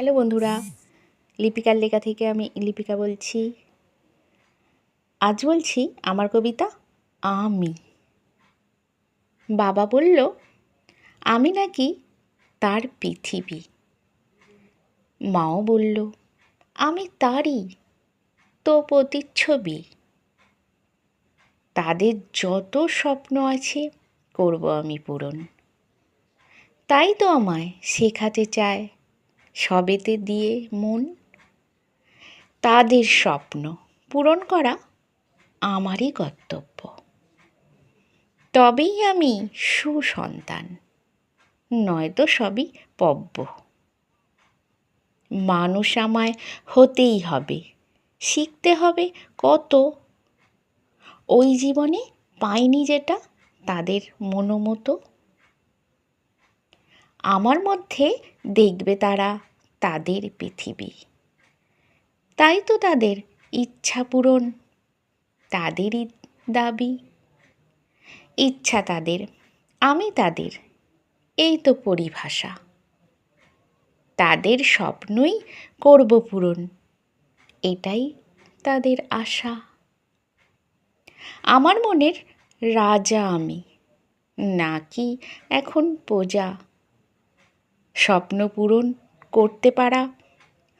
Hello বন্ধুরা, লিপিকার লেখা থেকে আমি লিপিকা বলছি। আজ বলছি আমার কবিতা আমি। বাবা বলল, আমি নাকি তার পৃথিবী। মাও বলল, আমি তারই তো প্রতিচ্ছবি। তাদের যত স্বপ্ন আছে করব আমি পূরণ। তাই তো আমায় শেখাতে চায় সবেতে দিয়ে মন, তাদের স্বপ্ন পূরণ করা আমারই কর্তব্য। তবেই আমি সুসন্তান, নয়তো সবই পব্য। মানুষ আমায় হতেই হবে, শিখতে হবে কত। ওই জীবনে পাইনি যেটা, তাদের মনোমতো আমার মধ্যে দেখবে তারা তাদের পৃথিবী। তাই তো তাদের ইচ্ছা পূরণ, তাদেরই দাবি। ইচ্ছা তাদের, আমি তাদের, এই তো পরিভাষা। তাদের স্বপ্নই করব পূরণ, এটাই তাদের আশা। আমার মনের রাজা আমি, নাকি এখন প্রজা? স্বপ্ন পূরণ করতে পারা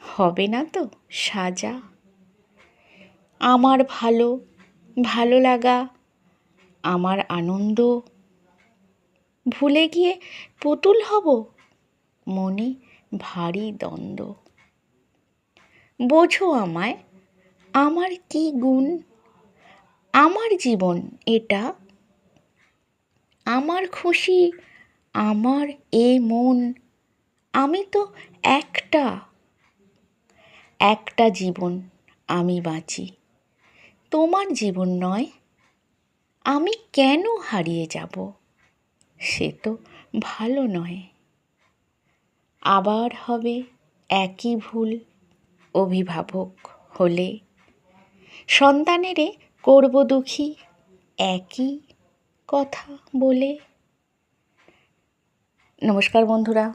হবে না তো সাজা। আমার ভালো ভালো লাগা, আমার আনন্দ। ভুলে গিয়ে পুতুল হব মনে ভারী দ্বন্দ্ব। বোঝো আমায়, আমার কি গুণ? আমার জীবন এটা। আমার খুশি, আমার এ মন। আমি তো একটা একটা জীবন আমি বাঁচি। তোমার জীবন নয়, আমি কেন হারিয়ে যাব? সে তো ভালো নয়। আবার হবে একই ভুল, অভিভাবক হলে। সন্তানেরে করব দুঃখী, একই কথা বলে। নমস্কার বন্ধুরা।